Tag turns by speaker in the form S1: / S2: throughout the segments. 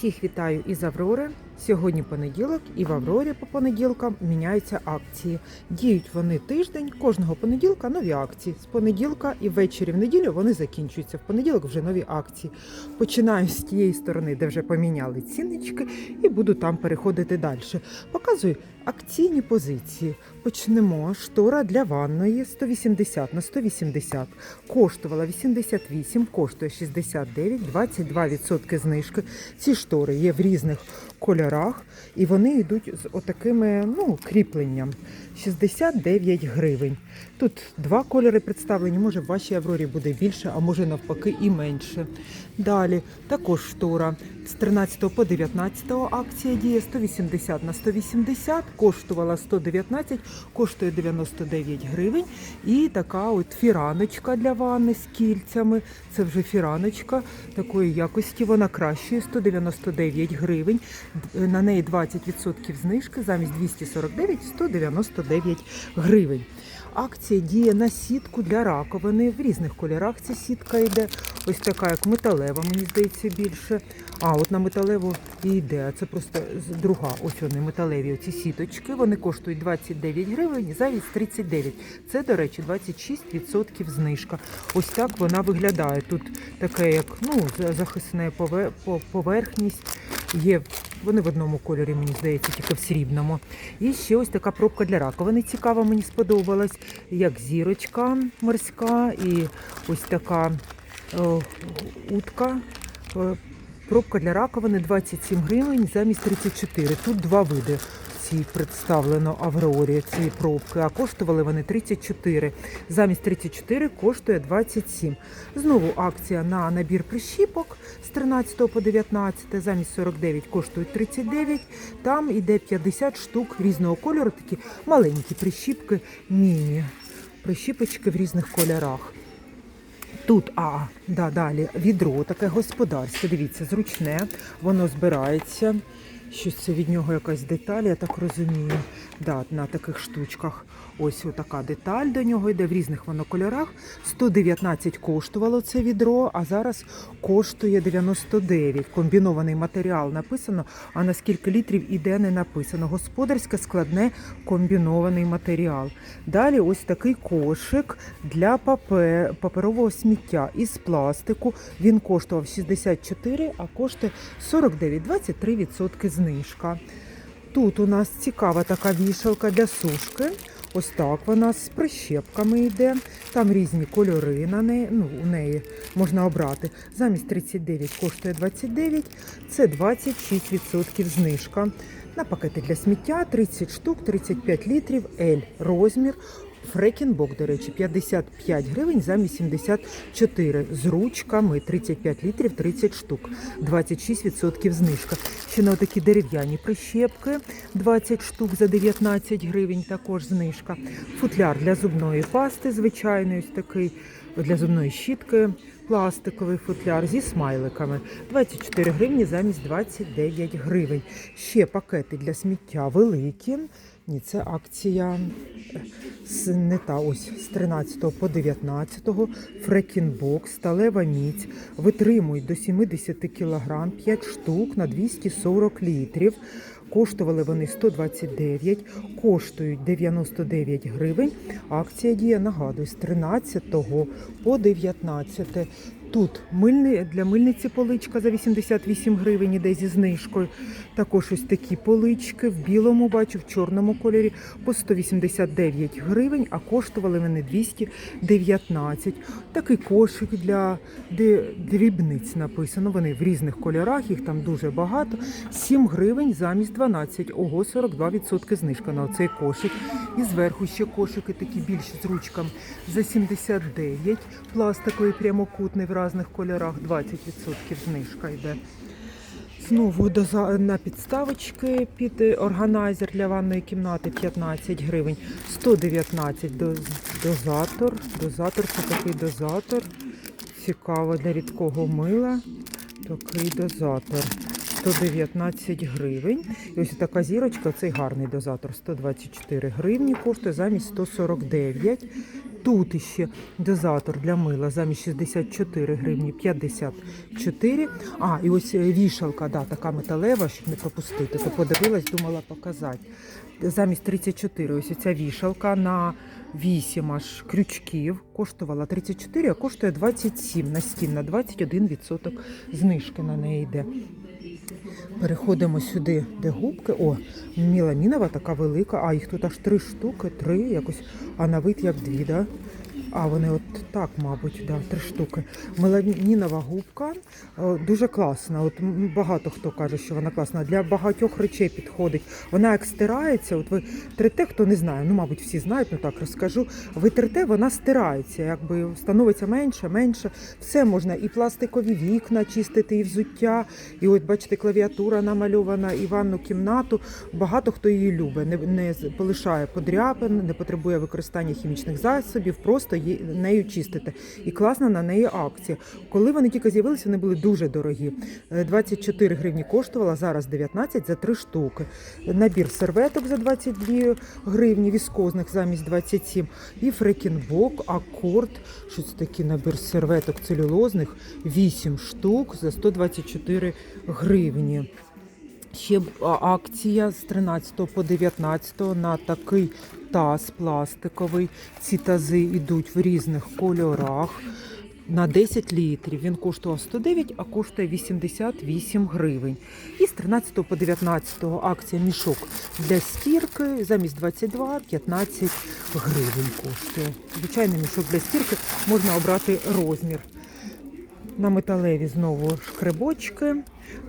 S1: Всіх вітаю із Аврори. Сьогодні понеділок, і в Аврорі по понеділкам міняються акції. Діють вони тиждень, кожного понеділка нові акції. З понеділка і ввечері в неділю вони закінчуються. В понеділок вже нові акції. Починаю з тієї сторони, де вже поміняли ціннички, і буду там переходити далі. Показую акційні позиції. Почнемо. Штора для ванної 180 на 180. Коштувала 88, коштує 69, 22% знижки. Ці штори є в різних кольорах, і вони йдуть з отакими ну, кріпленням. 69 гривень. Тут два кольори представлені. Може, в вашій Аврорі буде більше, а може навпаки і менше. Далі також штора з 13 по 19 акція діє 180 на 180, коштувала 119, коштує 99 гривень. І така от фіраночка для ванни з кільцями. Це вже фіраночка такої якості. Вона кращої 199 гривень. На неї 20% знижки замість 249 199 гривень. Акція діє на сітку для раковини. В різних кольорах ця сітка йде. Ось така, як металева, мені здається, більше. А, от на металеву і йде. Це просто друга. Ось вони металеві. Оці сіточки. Вони коштують 29 гривень, замість 39. Це, до речі, 26% знижка. Ось так вона виглядає. Тут таке, як ну, за- захисна пове- по- поверхність. Є вони в одному кольорі, мені здається, тільки в срібному. І ще ось така пробка для раковини цікава, мені сподобалась, як зірочка морська, і ось така о, утка. Е, Пробка для раковини 27 гривень замість 34. Тут два види. Ці представлено Аврорі, ці пробки, а коштували вони 34. Замість 34 коштує 27. Знову акція на набір прищіпок з 13 по 19, замість 49 коштують 39. Там іде 50 штук різного кольору, такі маленькі прищіпки, міні. Прищіпочки в різних кольорах. Тут, а, да, далі відро таке господарське, дивіться, зручне, воно збирається. Щось це від нього якась деталь, я так розумію. Да, на таких штучках. Ось така деталь до нього йде в різних воно кольорах. 119 коштувало це відро, а зараз коштує 99. Комбінований матеріал написано, а на скільки літрів іде не написано. Господарське складне комбінований матеріал. Далі ось такий кошик для папе- паперового сміття із пластику. Він коштував 64, а коштує 49, 23% знижка. Тут у нас цікава така вішалка для сушки. Ось так вона з прищепками йде. Там різні кольори на неї. Ну, у неї можна обрати. Замість 39 коштує 29, це 26% знижка. На пакети для сміття 30 штук, 35 літрів, L розмір. Фрекінбок, до речі, 55 гривень замість 74. З ручками 35 літрів, 30 штук, 26% знижка. Ще на такі дерев'яні прищепки 20 штук за 19 гривень, також знижка. Футляр для зубної пасти, звичайно, ось такий для зубної щітки. Пластиковий футляр зі смайликами 24 гривні замість 29 гривень. Ще пакети для сміття великі. Ні, це акція з не та ось з 13 по 19. Фрекінбокс, сталева міць. Витримують до 70 кг, 5 штук на 240 літрів. Коштували вони 129, коштують 99 гривень. Акція діє, нагадую, з 13 по 19. Тут мильни, для мильниці поличка за 88 гривень іде зі знижкою. Також ось такі полички в білому бачу, в чорному кольорі по 189 гривень, а коштували вони 219. Такий кошик для дрібниць написано. Вони в різних кольорах, їх там дуже багато. 7 гривень замість 12. Ого, 42% знижка на оцей кошик. І зверху ще кошики такі більші з ручками за 79. Пластиковий прямокутний в різних кольорах 20% знижка йде. Знову на підставочки під органайзер для ванної кімнати 15 гривень, 119 доз- дозатор. Дозатор це такий дозатор. Цікаво для рідкого мила. Такий дозатор. 119 гривень. І ось така зірочка, цей гарний дозатор 124 гривні, коштує замість 149. Тут іще дозатор для мила замість 64 гривні 54. А, і ось е, вішалка, да, така металева, щоб не пропустити. То подивилась, думала показати. Замість 34 ось ця вішалка на 8 аж крючків коштувала 34, а коштує 27 на стін, на 21% знижки на неї йде. Переходимо сюди, де губки. О, міламінова така велика, а їх тут аж три штуки, три якось, а на вид як дві, да? А вони от так, мабуть, да, три штуки. Меламінова губка е, дуже класна. От багато хто каже, що вона класна. Для багатьох речей підходить. Вона як стирається. От ви трете, хто не знає, ну мабуть, всі знають, ну так розкажу. Ви трете, вона стирається, якби становиться менше, менше. Все можна і пластикові вікна чистити, і взуття. І от бачите, клавіатура намальована, і ванну кімнату. Багато хто її любить, не, не полишає подряпин, не потребує використання хімічних засобів, просто нею чистити. І класна на неї акція. Коли вони тільки з'явилися, вони були дуже дорогі. Е, 24 гривні коштувала, зараз 19 за 3 штуки. Набір серветок за 22 гривні, віскозних замість 27. І фрекінбок, акорд, щось такий набір серветок целюлозних, 8 штук за 124 гривні. Ще акція з 13 по 19 на такий таз пластиковий. Ці тази йдуть в різних кольорах. На 10 літрів він коштував 109, а коштує 88 гривень. І з 13 по 19 акція мішок для стірки замість 22 15 гривень коштує. Звичайний мішок для стірки можна обрати розмір. На металеві знову шкребочки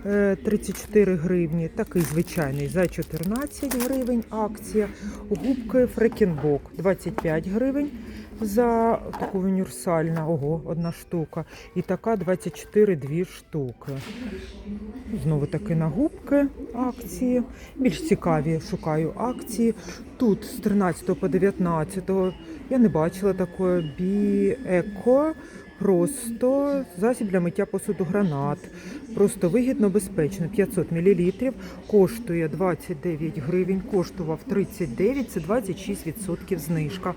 S1: е, 34 гривні. Такий звичайний за 14 гривень акція. Губки Фрекінбок 25 гривень за таку універсальна, ого, одна штука. І така 24 дві штуки. Знову таки на губки акції. Більш цікаві шукаю акції. Тут з 13 по 19 я не бачила такої Біеко. Просто засіб для миття посуду гранат. Просто вигідно, безпечно. 500 мл коштує 29 гривень, коштував 39, це 26% знижка.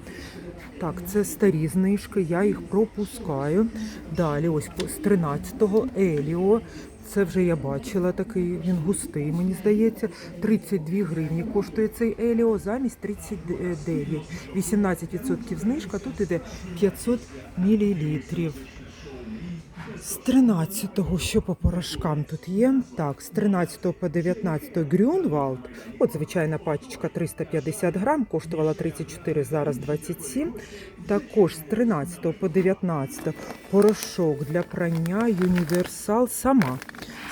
S1: Так, це старі знижки, я їх пропускаю. Далі, ось з 13-го Еліо. Це вже я бачила такий, він густий, мені здається. 32 гривні коштує цей Еліо замість 39. 18% знижка, тут іде 500 мл. З 13-го, що по порошкам тут є? Так, з 13 по 19 Грюнвалд. От звичайна пачечка 350 грам, коштувала 34, зараз 27. Також з 13 по 19 порошок для прання Юніверсал сама.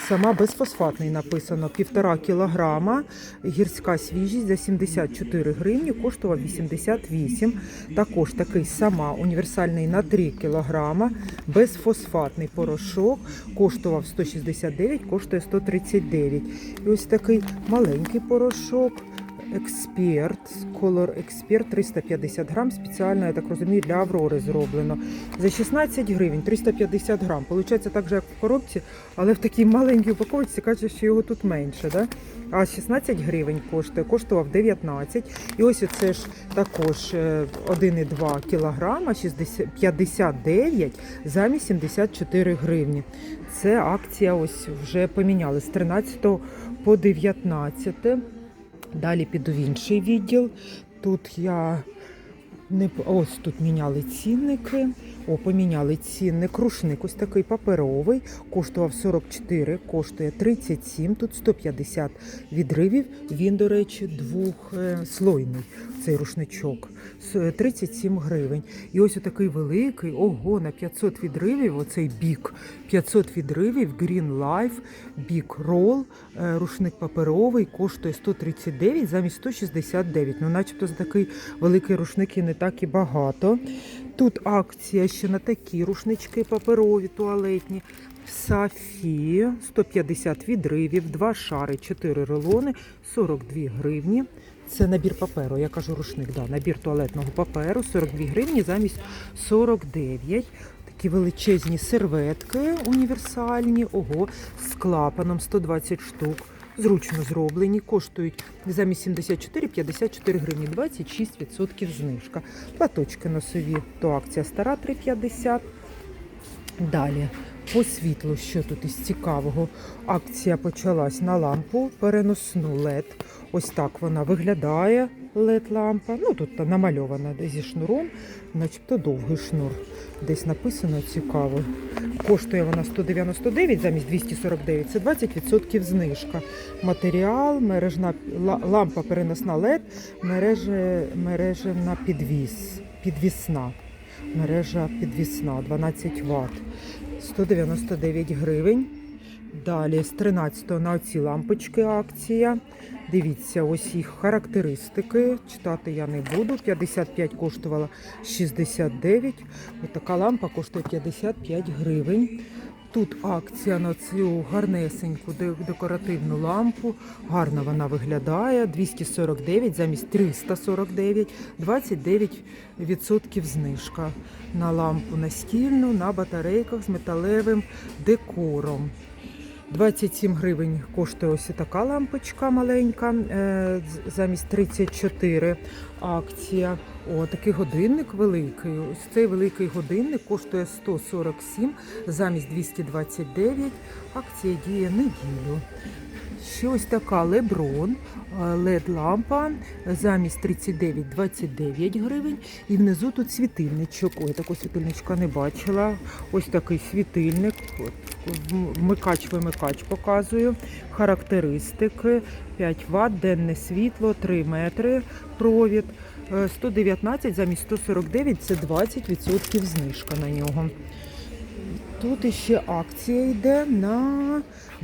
S1: Сама безфосфатний написано 1,5 кілограма. Гірська свіжість за 74 гривні, коштував 88. Також такий сама універсальний на 3 кілограма. Безфосфатний порошок коштував 169, коштує 139. І ось такий маленький порошок. Експерт, Color Expert 350 грам, спеціально, я так розумію, для Аврори зроблено. За 16 гривень 350 грам. Получається так же, як в коробці, але в такій маленькій упаковці каже, що його тут менше. Да? А 16 гривень коштує, коштував 19. І ось це ж також е, 1,2 кілограма, 59 замість 74 гривні. Це акція ось вже поміняли з 13 по 19. Далі піду в інший відділ. Тут я не ось тут міняли цінники. О, поміняли цінник. Рушник ось такий паперовий, коштував 44, коштує 37, тут 150 відривів. Він, до речі, двохслойний цей рушничок. 37 гривень. І ось отакий великий, ого, на 500 відривів, оцей бік. 500 відривів, Green Life, Big Roll, е, рушник паперовий, коштує 139 замість 169. Ну, начебто за такий великий рушник і не так і багато. Тут акція ще на такі рушнички паперові, туалетні. Сафі 150 відривів, 2 шари, 4 рулони, 42 гривні. Це набір паперу, я кажу рушник, да, набір туалетного паперу, 42 гривні замість 49. такі величезні серветки універсальні, ого, з клапаном 120 штук. Зручно зроблені, коштують замість 74 54 гривні, 26% знижка. Платочки носові, то акція стара 3,50. Далі по світлу, що тут із цікавого. Акція почалась на лампу переносну LED. Ось так вона виглядає. LED лампа. Ну тут намальована зі шнуром, начебто довгий шнур. Десь написано цікаво. Коштує вона 199 замість 249. Це 20% знижка. Матеріал, мережна лампа переносна LED, мережа, мережевна підвіс, підвісна. Мережа підвісна 12 Вт. 199 гривень. Далі з 13 на оці лампочки акція. Дивіться, ось їх характеристики. Читати я не буду. 55 коштувала 69. Ось така лампа коштує 55 гривень. Тут акція на цю гарнесеньку декоративну лампу. Гарно вона виглядає. 249 замість 349, 29% знижка на лампу настільну на батарейках з металевим декором. 27 гривень коштує ось така лампочка маленька, е, замість 34 акція. О, такий годинник великий. Ось цей великий годинник коштує 147 замість 229. Акція діє неділю. Ще ось така Леброн, LED-лампа замість 39-29 гривень. І внизу тут світильничок. Ой, такого світильничка не бачила. Ось такий світильник. Вмикач-вимикач показую. Характеристики 5 Вт, денне світло, 3 метри провід. Е, 119 замість 149 це 20% знижка на нього. Тут іще акція йде на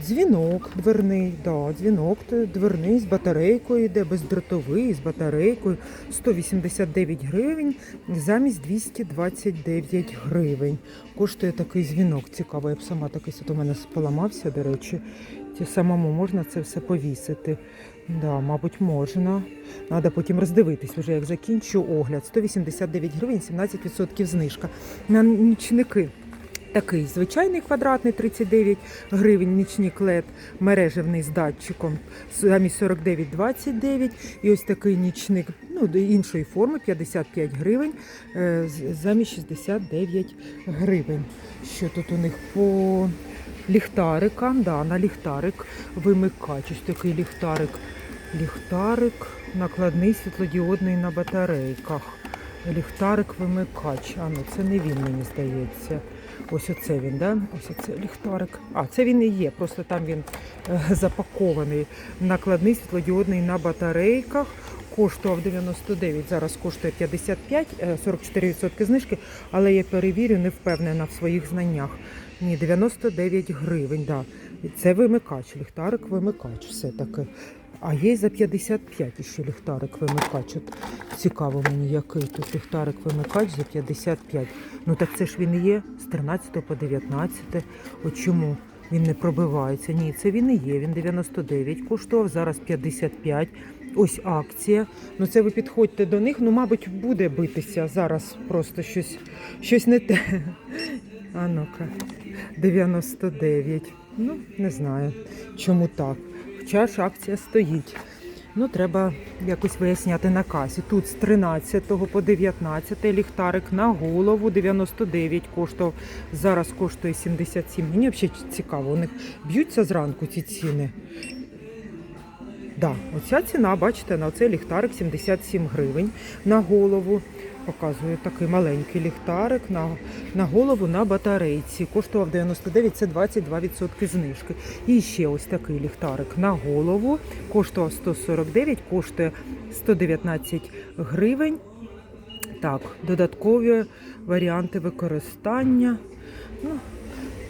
S1: дзвінок дверний. Да, дзвінок дверний з батарейкою йде, бездротовий, з батарейкою. 189 гривень замість 229 гривень. Коштує такий дзвінок. Цікаво, я б сама такий у мене поламався, до речі. Ті самому можна це все повісити. Да, мабуть, можна. Треба потім роздивитись, вже як закінчу огляд. 189 гривень, 17% знижка. На нічники. Такий звичайний квадратний 39 гривень, нічник LED мережевний з датчиком замість 49,29. І ось такий нічник ну, іншої форми 55 гривень е, замість 69 гривень. Що тут у них по ліхтарикам? Да, на ліхтарик вимикач. Ось такий ліхтарик. Ліхтарик накладний світлодіодний на батарейках. Ліхтарик вимикач. А ну це не він, мені здається. Ось оце він, да? Ось оце ліхтарик. А, це він і є, просто там він е, запакований. Накладний світлодіодний на батарейках. Коштував 99, зараз коштує 55, е, 44% знижки, але я перевірю, не впевнена в своїх знаннях. Ні, 99 гривень, да. Це вимикач, ліхтарик вимикач все-таки. А є за 55 ще ліхтарик вимикач. От цікаво мені, який тут ліхтарик вимикач за 55. Ну так це ж він є з 13 по 19. От чому він не пробивається? Ні, це він і є. Він 99 коштував, зараз 55. Ось акція. Ну це ви підходьте до них. Ну, мабуть, буде битися зараз просто щось, щось не те. А ну-ка, 99. Ну, не знаю, чому так. Хоча ж акція стоїть. Ну, треба якось виясняти на касі. Тут з 13 по 19 ліхтарик на голову 99 коштував. Зараз коштує 77. Мені взагалі цікаво, у них б'ються зранку ці ціни. Да, оця ціна, бачите, на цей ліхтарик 77 гривень на голову. Показую такий маленький ліхтарик на, на голову на батарейці. Коштував 99, це 22% знижки. І ще ось такий ліхтарик на голову. Коштував 149, коштує 119 гривень. Так, додаткові варіанти використання. Ну,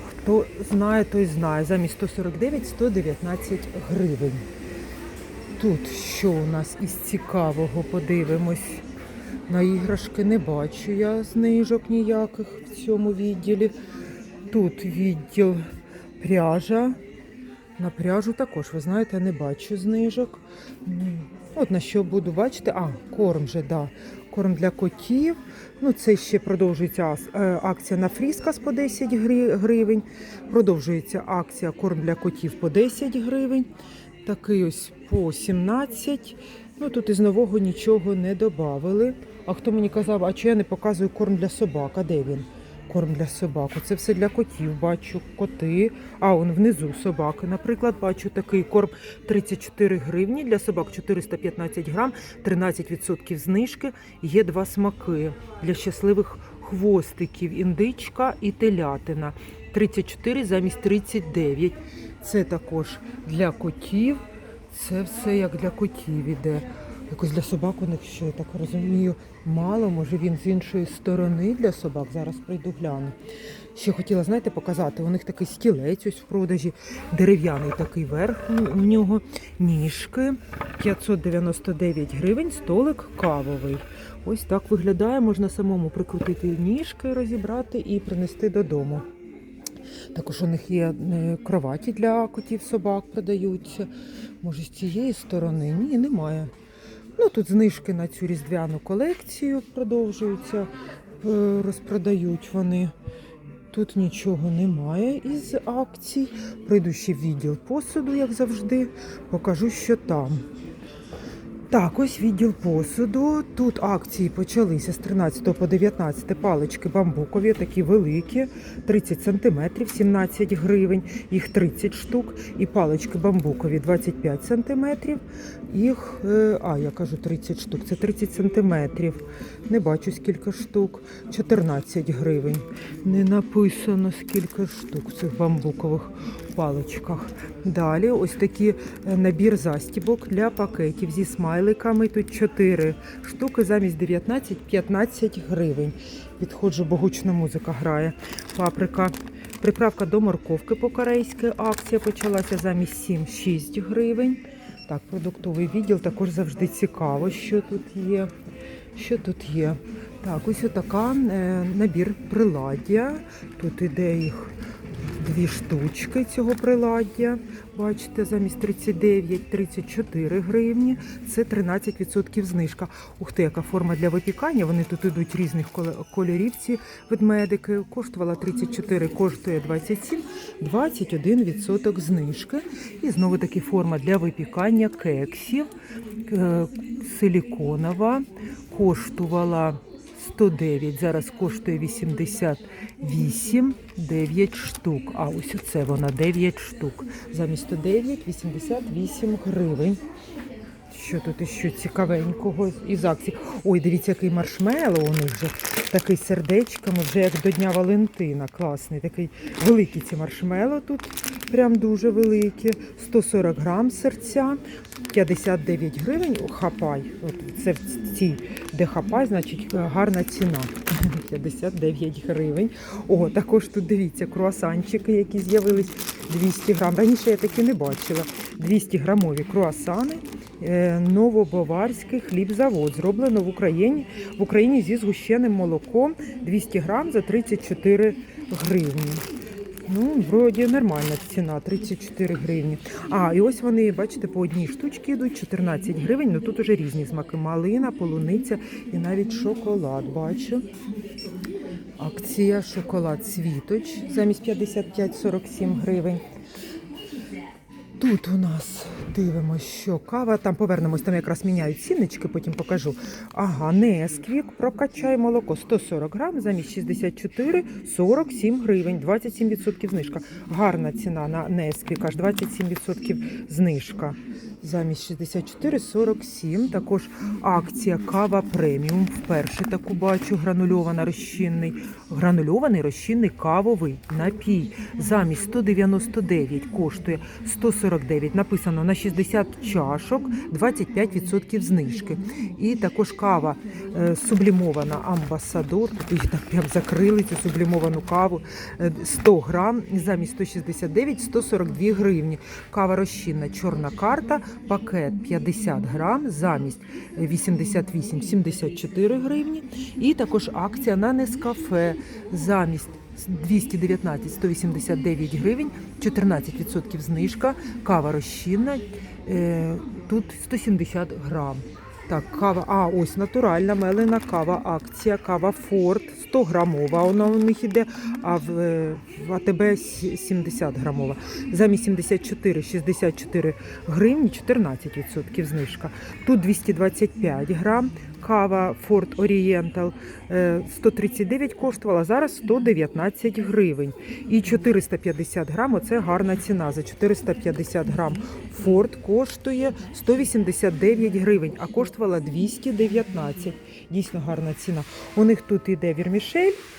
S1: хто знає, той знає. Замість 149 119 гривень. Тут що у нас із цікавого подивимось. На іграшки не бачу я знижок ніяких в цьому відділі. Тут відділ пряжа. На пряжу також, ви знаєте, не бачу знижок. От на що буду бачити. А, корм же, да. корм для котів. Ну, це ще продовжується е, акція на фріскас по 10 гривень. Продовжується акція корм для котів по 10 гривень. Такий ось по 17. Ну тут із нового нічого не додавали. А хто мені казав, а чи я не показую корм для собак? А де він? Корм для собак. Це все для котів. Бачу коти. А он внизу собаки. Наприклад, бачу такий корм 34 гривні для собак 415 грам, 13% знижки. Є два смаки для щасливих хвостиків, індичка і телятина. 34 замість 39. Це також для котів. Це все як для котів іде. Якось для собак у них, що я так розумію, мало. Може він з іншої сторони для собак. Зараз прийду гляну. Ще хотіла, знаєте, показати. У них такий стілець ось в продажі, дерев'яний такий верх у- у нього, ніжки, 599 гривень, столик кавовий. Ось так виглядає. Можна самому прикрутити ніжки, розібрати і принести додому. Також у них є е, кроваті для котів собак продаються. Може, з цієї сторони? Ні, немає. Ну тут знижки на цю різдвяну колекцію продовжуються, е, розпродають вони. Тут нічого немає із акцій. Прийду ще в відділ посуду, як завжди. Покажу, що там. Так, ось відділ посуду. Тут акції почалися з 13 по 19 палички бамбукові, такі великі, 30 см, 17 гривень, їх 30 штук. І палички бамбукові 25 см. Їх, е, а, я кажу 30 штук, це 30 см. Не бачу скільки штук. 14 гривень. Не написано скільки штук в цих бамбукових паличках. Далі ось такий е, набір застібок для пакетів зі смайликами. Тут 4 штуки замість 19 15 гривень. Підходжу, бо гучна музика грає. Паприка. Приправка до морковки по-корейськи. Акція почалася замість 7-6 гривень. Так, продуктовий відділ також завжди цікаво, що тут є. Що тут є? Так, ось отака е, набір приладдя. Тут іде їх дві штучки цього приладдя. Бачите, замість 39 34 гривні. Це 13% знижка. Ух ти, яка форма для випікання. Вони тут ідуть різних кольорів. Ці ведмедики. Коштувала 34, коштує 27, 21% знижки. І знову таки форма для випікання кексів. Е, Силіконова. Коштувала 109, зараз коштує 88, 9 штук. А ось оце вона 9 штук. Замість 109 88 гривень. Що тут іще цікавенького із акцій? Ой, дивіться, який маршмело у них вже такий сердечками, вже як до Дня Валентина. Класний, такий великий ці маршмело тут. Прям дуже великі. 140 грам серця, 59 гривень. Хапай. От це в цій, де хапай, значить гарна ціна. 59 гривень. О, також тут дивіться, круасанчики, які з'явились 200 грам. Раніше я такі не бачила. 200 грамові круасани. Е, Новобаварський хлібзавод. Зроблено в Україні, в Україні зі згущеним молоком 200 грам за 34 гривні. Ну, вроді нормальна ціна, 34 гривні. А, і ось вони, бачите, по одній штучці йдуть 14 гривень. Ну тут уже різні смаки. Малина, полуниця і навіть шоколад. Бачу. Акція шоколад світоч замість 55-47 гривень. Тут у нас дивимося, що кава. Там повернемось, там якраз міняють ціннички, потім покажу. Ага, Несквік, прокачай молоко 140 грам, замість 64, 47 гривень, 27% знижка. Гарна ціна на Несквік, аж 27% знижка. Замість 64, 47. Також акція кава преміум. Вперше таку бачу. Гранульована розчинний. Гранульований розчинний кавовий напій. Замість 199 коштує 149. Написано на 60 чашок, 25% знижки. І також кава е, сублімована амбасадор. Тут так прям закрили цю сублімовану каву. Е, 100 грам замість 169 142 гривні. Кава розчинна чорна карта, пакет 50 грам замість 88 74 гривні. І також акція на Нескафе замість 219 189 гривень, 14% знижка. Кава розчинна. е, Тут 170 грам. Так, кава. А, ось натуральна мелена кава. Акція. Кава Форд 100 грамова. Вона у них іде, а в, е, в АТБ 70 грамова. Замість 74, 64 гривні, 14% знижка. Тут 225 грам. Кава Ford Oriental е, 139 коштувала, зараз 119 гривень. І 450 грам, оце гарна ціна. За 450 грам Ford коштує 189 гривень, а коштувала 219. Дійсно гарна ціна. У них тут іде вірмішель е,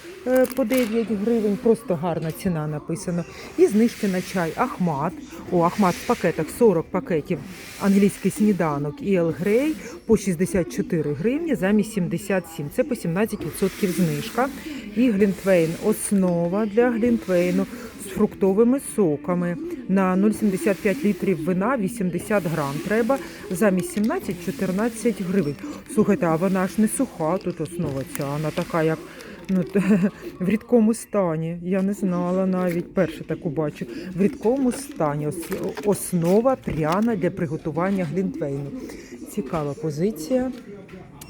S1: по 9 гривень, просто гарна ціна написано. І знижки на чай Ахмат. О, Ахмат в пакетах 40 пакетів англійський сніданок і Ел Грей по 64 гривні замість 77. Це по 17% знижка. І Глінтвейн основа для Глінтвейну з фруктовими соками на 0,75 літрів вина 80 грам. Треба замість 17-14 гривень. Слухайте, а вона ж не суха тут основа ця, вона така, як ну, в рідкому стані. Я не знала навіть, перше таку бачу. В рідкому стані ос- основа пряна для приготування глінтвейну. Цікава позиція.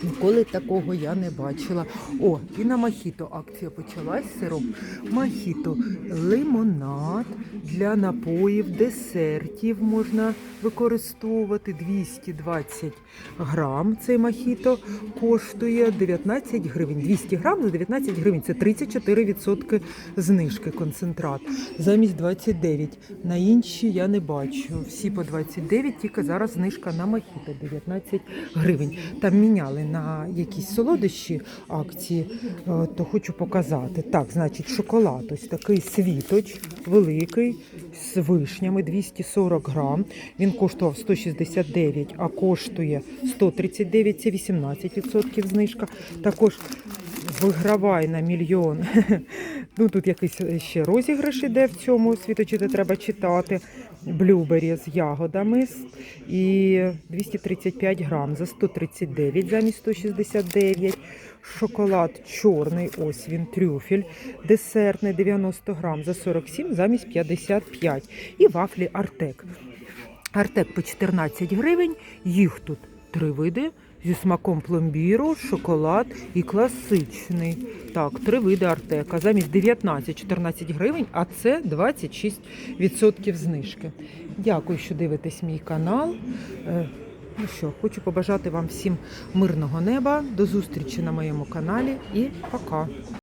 S1: Ніколи такого я не бачила. О, і на мохіто акція почалась. Сироп мохіто, лимонад для напоїв, десертів можна використовувати. 220 грам цей мохіто коштує 19 гривень. 200 грам за 19 гривень. Це 34% знижки концентрат. Замість 29. На інші я не бачу. Всі по 29, тільки зараз знижка на мохіто 19 гривень. Там міняли на якісь солодощі акції, е, то хочу показати. Так, значить, шоколад, ось такий світоч, великий, з вишнями, 240 грам. Він коштував 169, а коштує 139, це 18% знижка. Також вигравай на мільйон. Ну, тут якийсь ще розіграш іде в цьому світочі, треба читати. Блюбері з ягодами і 235 грам за 139 замість 169. Шоколад чорний, ось він трюфель, десертний 90 грам за 47 замість 55. І вафлі Артек. Артек по 14 гривень, їх тут три види. Зі смаком пломбіру, шоколад і класичний. Так, три види артека. Замість 19-14 гривень, а це 26% знижки. Дякую, що дивитесь мій канал. Е, Ну що, хочу побажати вам всім мирного неба. До зустрічі на моєму каналі і пока.